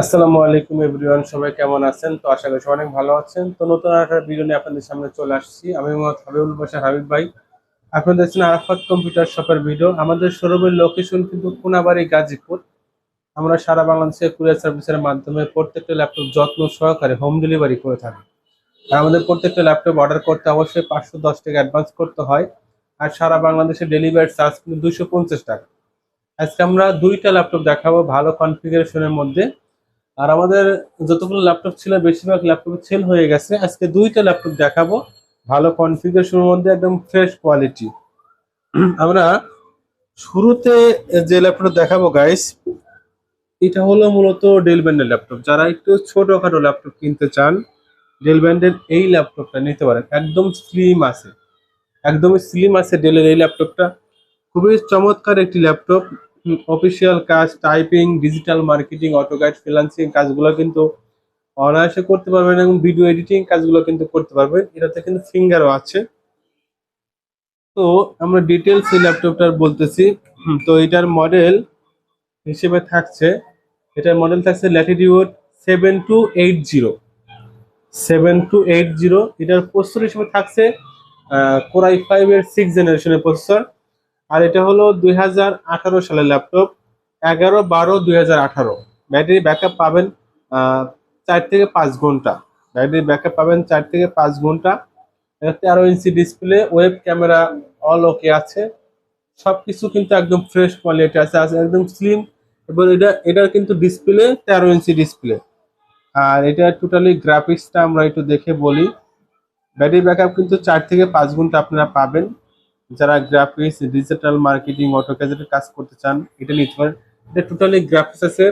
আসসালামু আলাইকুম এভরিওয়ান, সবাই কেমন আছেন? তো আশা করি অনেক ভালো আছেন। তো নতুন একটা ভিডিও নিয়ে আপনাদের সামনে চলে আসছি। আমি মোহাম্মদ হাবিবুল বাসার হাবিব ভাই। আপনারা দেখছেন আরাফাত কম্পিউটার শপের ভিডিও আমাদের শোরুমের লোকেশন কিন্তু কোনাবাড়ি গাজীপুর। আমরা সারা বাংলাদেশে কুরিয়ার সার্ভিসের মাধ্যমে প্রত্যেকটা ল্যাপটপ যত্ন সহকারে হোম ডেলিভারি করে থাকি। আর আমাদের প্রত্যেকটা ল্যাপটপ অর্ডার করতে অবশ্যই পাঁচশো দশ টাকা অ্যাডভান্স করতে হয়। আর সারা বাংলাদেশে ডেলিভারি চার্জ কিন্তু দুইশো পঞ্চাশ টাকা। আজকে আমরা দুইটা ল্যাপটপ দেখাবো ভালো কনফিগারেশনের মধ্যে। আর আমাদের যতগুলো ল্যাপটপ ছিল, বেশিরভাগ ল্যাপটপ সেল হয়ে গেছে। আজকে দুইটা ল্যাপটপ দেখাবো। ভালো কনফিগারেশনের মধ্যে একদম ফ্রেশ কোয়ালিটি আমরা শুরুতে যে ল্যাপটপ দেখাবো গাইস এটা হলো মূলত ডেল ব্যান্ডের ল্যাপটপ যারা একটু ছোটখাটো ল্যাপটপ কিনতে চান ডেল ব্যান্ডের এই ল্যাপটপটা নিতে পারেন। একদম স্লিম আছে। একদমই স্লিম আছে ডেলের এই ল্যাপটপটা খুবই চমৎকার একটি ল্যাপটপ অফিসিয়াল কাজ typing digital marketing AutoCAD freelancing কাজগুলো কিন্তু অনায়াসে করতে পারবেন এবং ভিডিও এডিটিং কাজগুলো কিন্তু করতে পারবেন। এটাতে কিন্তু ফিঙ্গারও আছে। তো আমরা ডিটেলস এই ল্যাপটপটার বলতেছি। তো এটার মডেল হিসেবে থাকছে, এটার মডেল থাকছে latitude seven two eight zero seven two eight zero এটার প্রসেসর হিসেবে থাকছে কোরাই ফাইভ এর সিক্স জেনারেশনের প্রসেসর আর এটা হলো দুই হাজার আঠারো সালের ল্যাপটপ এগারো বারো দুই ব্যাটারি ব্যাকআপ পাবেন চার থেকে পাঁচ ঘণ্টা। ব্যাটারি ব্যাকআপ পাবেন চার থেকে পাঁচ ঘণ্টা। তেরো inch display web camera all okay আছে। সবকিছু কিন্তু একদম ফ্রেশ কোয়ালিটি আছে আছে একদম স্লিম এবং এটা, এটার কিন্তু ডিসপ্লে তেরো ইঞ্চি ডিসপ্লে আর এটা টোটালি গ্রাফিক্সটা আমরা একটু দেখে বলি। ব্যাটারি ব্যাকআপ কিন্তু চার থেকে পাঁচ ঘণ্টা আপনারা পাবেন। যারা গ্রাফিক্স ডিজিটাল মার্কেটিং অটো ক্যাজেটের কাজ করতে চান, এটা নিতে পারেন। এটা টোটালি গ্রাফিক্স আছে।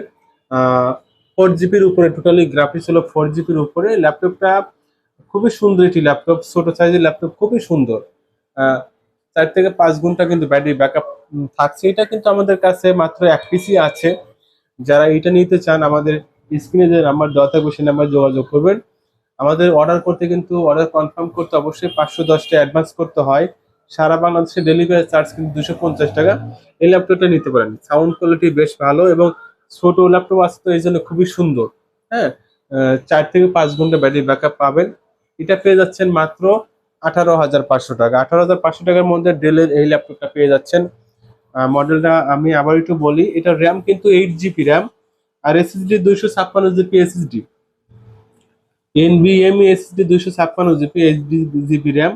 ফোর জিবির উপরে টোটালি গ্রাফিক্স হলো ফোর জিবির উপরে। ল্যাপটপটা খুবই সুন্দর একটি ল্যাপটপ ছোট সাইজের ল্যাপটপ খুবই সুন্দর। চার থেকে পাঁচ ঘণ্টা কিন্তু ব্যাটারি ব্যাকআপ থাকছে। এটা কিন্তু আমাদের কাছে মাত্র এক পিসি আছে। যারা এটা নিতে চান, আমাদের স্ক্রিনে যে নাম্বার দেওয়া থাকবে, সেই নাম্বার যোগাযোগ করবেন। আমাদের অর্ডার করতে কিন্তু অর্ডার কনফার্ম করতে অবশ্যই পাঁচশো দশটা অ্যাডভান্স করতে হয়। সারা বাংলাদেশে ডেলিভারি চার্জ কিন্তু দুশো পঞ্চাশ টাকা। এই ল্যাপটপটা নিতে পারেন। সাউন্ড কোয়ালিটি বেশ ভালো এবং ছোট ল্যাপটপ আছে তো এই জন্য খুবই সুন্দর। হ্যাঁ? চার থেকে পাঁচ ঘণ্টা ব্যাটারি ব্যাকআপ পাবেন। এটা পেয়ে যাচ্ছেন মাত্র আঠারো হাজার পাঁচশো টাকা। আঠারো হাজার পাঁচশো টাকার মধ্যে ডেলের এই ল্যাপটপটা পেয়ে যাচ্ছেন। মডেলটা আমি আবার একটু বলি, এটা র্যাম কিন্তু এইট জিবি র্যাম আর এসএসডি দুইশো ছাপ্পান্ন জিবি এসএসডি এনভিএমই এসএসডি দুইশো ছাপ্পান্ন জিবি এইচডি জিবি র্যাম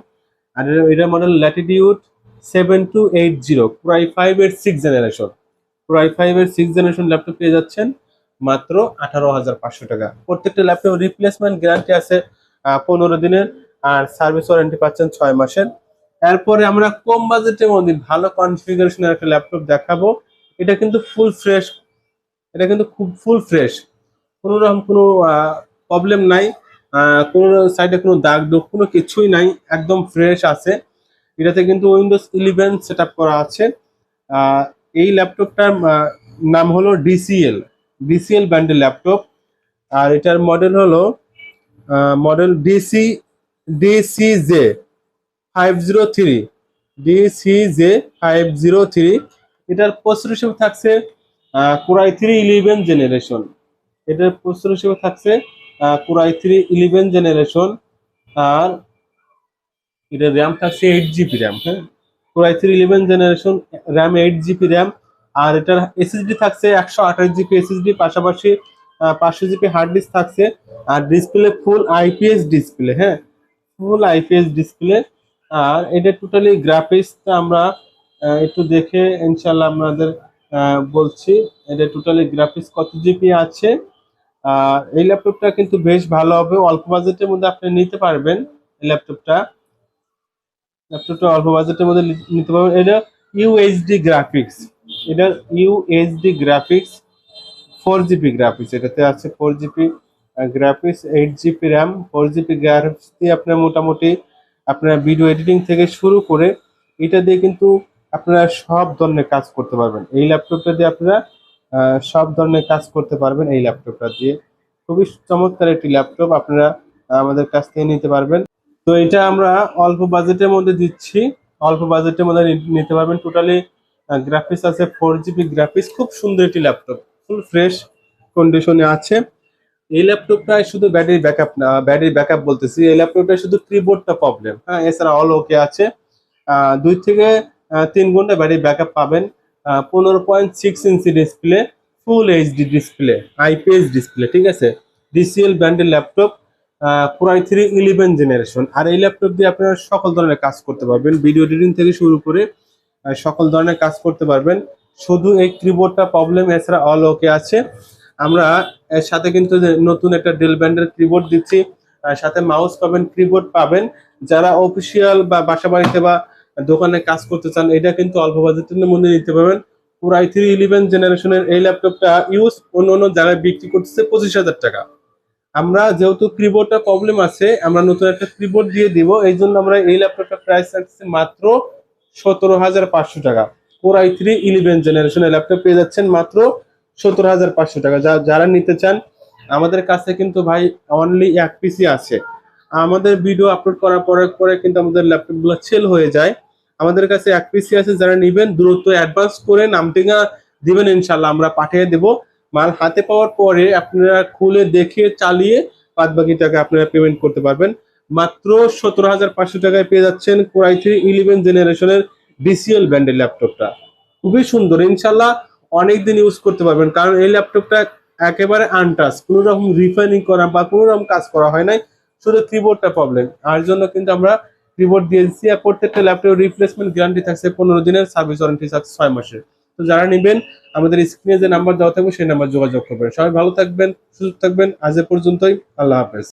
আর এটা- model latitude seven two eight zero প্রাই five এর সিক্স জেনারেশন প্রাই ফাইভ এর সিক্স জেনারেশন ল্যাপটপ পেয়ে যাচ্ছেন মাত্র আঠারো হাজার পাঁচশো টাকা। প্রত্যেকটা ল্যাপটপ রিপ্লেসমেন্ট গ্যারান্টি আছে পনেরো দিনের, আর সার্ভিস ওয়ারেন্টি পাচ্ছেন ছয় মাসের। এরপরে আমরা কম বাজেটের মধ্যে ভালো কনফিগারেশনের একটা ল্যাপটপ দেখাবো। এটা কিন্তু ফুল ফ্রেশ এটা কিন্তু খুব ফুল ফ্রেশ কোনো রকম কোনো প্রবলেম নাই। কোনো সাইডে কোনো দাগ দুগ, কোনো কিছুই নাই, একদম ফ্রেশ আছে। এটাতে কিন্তু উইন্ডোজ ইলেভেন সেট করা আছে। এই ল্যাপটপটার নাম হলো ডিসিএল ডিসিএল ব্র্যান্ডের ল্যাপটপ আর এটার মডেল হলো model DC DCJ five zero three DCJ five zero three এটার প্রসেসর হিসেবে থাকছে core i three eleven generation এটার প্রসেসর হিসেবে থাকছে core i three eleven generation আর এটা র্যাম থাকছে এইট জিবি র্যাম হ্যাঁ? Core i three eleven generation RAM eight GB RAM আর এটার এসএসডি থাকছে একশো আঠাশ জিবি এসএসডি পাশাপাশি পাঁচশো জিবি হার্ড ডিস্ক থাকছে, আর ডিসপ্লে ফুল আইপিএস ডিসপ্লে হ্যাঁ? ফুল আইপিএস ডিসপ্লে আর এটা টোটালি গ্রাফিক্সটা আমরা একটু দেখে ইনশাল্লাহ আপনাদের বলছি, এটা টোটালি গ্রাফিক্স কত জিবি আছে? এই ল্যাপটপটা কিন্তু বেশ ভালো হবে। অল্প বাজেটের মধ্যে আপনি নিতে পারবেন এই ল্যাপটপটা। ল্যাপটপটা অল্প বাজেটের মধ্যে নিতে পারবেন। এটা ইউএইচডি গ্রাফিক্স এটা UHD graphics four GB graphics এটাতে আছে four GB graphics eight GB RAM four GB graphics দিয়ে আপনার মোটামুটি আপনার ভিডিও এডিটিং থেকে শুরু করে এটা দিয়ে কিন্তু আপনারা সব ধরনের কাজ করতে পারবেন। এই ল্যাপটপটা দিয়ে আপনারা সব ধরনের কাজ করতে পারবেন এই ল্যাপটপটা দিয়ে। খুবই চমৎকার একটি ল্যাপটপ, আপনারা আমাদের কাছ থেকে নিতে পারবেন। তো এটা আমরা অল্প বাজেটের মধ্যে দিচ্ছি। অল্প বাজেটের মধ্যে নিতে পারবেন। টোটালি গ্রাফিক্স আছে ফোর জিবি গ্রাফিক্স খুব সুন্দর একটি ল্যাপটপ। ফুল ফ্রেশ কন্ডিশনে আছে। এই ল্যাপটপটায় শুধু ব্যাটারি ব্যাকআপ না ব্যাটারি ব্যাকআপ বলতেছি। এই ল্যাপটপটায় শুধু কিবোর্ডটা প্রবলেম হ্যাঁ এছাড়া অল ওকে আছে। দুই থেকে তিন ঘণ্টা ব্যাটারি ব্যাকআপ পাবেন। পনেরো point six inch display full HD display IPS display ঠিক আছে? ডিসিএল ব্র্যান্ডের ল্যাপটপ পুরাই থ্রি ইলেভেন জেনারেশন আর এই ল্যাপটপ দিয়ে আপনারা সকল ধরনের কাজ করতে পারবেন। ভিডিও এডিটিং থেকে শুরু করে সকল ধরনের কাজ করতে পারবেন। শুধু এই কিবোর্ডটা প্রবলেম এছাড়া অল ওকে আছে। আমরা এর সাথে কিন্তু নতুন একটা ডেল ব্র্যান্ডের কিবোর্ড দিচ্ছি। সাথে মাউস পাবেন কিবোর্ড পাবেন। যারা অফিসিয়াল বা বাসা বাড়িতে বা দোকানে কাজ করতে চান, এটা কিন্তু অল্প বাজেটের মধ্যে নিতে পারবেন। পুরো আই থ্রি ইলেভেন জেনারেশনের এই ল্যাপটপটা ইউজ অন্য অন্য জায়গায় বিক্রি করতেছে পঁচিশ হাজার টাকা। আমরা যেহেতু কিবোর্ডটা প্রবলেম আছে, আমরা নতুন একটা কিবোর্ড দিয়ে দিব, এই জন্য আমরা এই ল্যাপটপটা প্রাইস রাখছি মাত্র সতেরো হাজার পাঁচশো টাকা। ফোর আই থ্রি ইলেভেন জেনারেশনের ল্যাপটপ পেয়ে যাচ্ছেন মাত্র সতেরো হাজার পাঁচশো টাকা। যা যারা নিতে চান, আমাদের কাছে কিন্তু ভাই অনলি এক পিসি আছে। আমাদের ভিডিও আপলোড করার পরে পরে কিন্তু আমাদের ল্যাপটপগুলো সেল হয়ে যায়। আমাদের কাছে এক পিসি আছে, যারা নিবেন দ্রুত অ্যাডভান্স করে নামটিঙ্গা দিবেন ইনশাল্লাহ আমরা পাঠিয়ে দেব। মাল হাতে পাওয়ার পরে আপনারা খুলে দেখে চালিয়ে বাদ বাকি টাকা আপনারা পেমেন্ট করতে পারবেন। মাত্র সতেরো হাজার পাঁচশো টাকায় পেয়ে যাচ্ছেন কোরাই থ্রি ইলেভেন জেনারেশনের ডিসিএল ব্র্যান্ডের ল্যাপটপটা খুবই সুন্দর ইনশাল্লাহ অনেকদিন ইউজ করতে পারবেন। কারণ এই ল্যাপটপটা একেবারে আনটাচ কোনো রকম রিফাইনিং করা বা কোনো রকম কাজ করা হয় নাই। শুধু কিবোর্ডটা প্রবলেম আর জন্য কিন্তু আমরা কিবোর্ড দিয়েছি আর প্রত্যেকটা ল্যাপটপের রিপ্লেসমেন্ট গ্যারান্টি থাকছে পনেরো দিনের সার্ভিস ওয়ারেন্টি থাকছে ছয় মাসের। তো যারা নেবেন, আমাদের স্ক্রিনে যে নাম্বার দেওয়া থাকবে, সেই নাম্বার যোগাযোগ করবেন। সবাই ভালো থাকবেন, সুস্থ থাকবেন। আজ এ পর্যন্তই। আল্লাহ হাফেজ।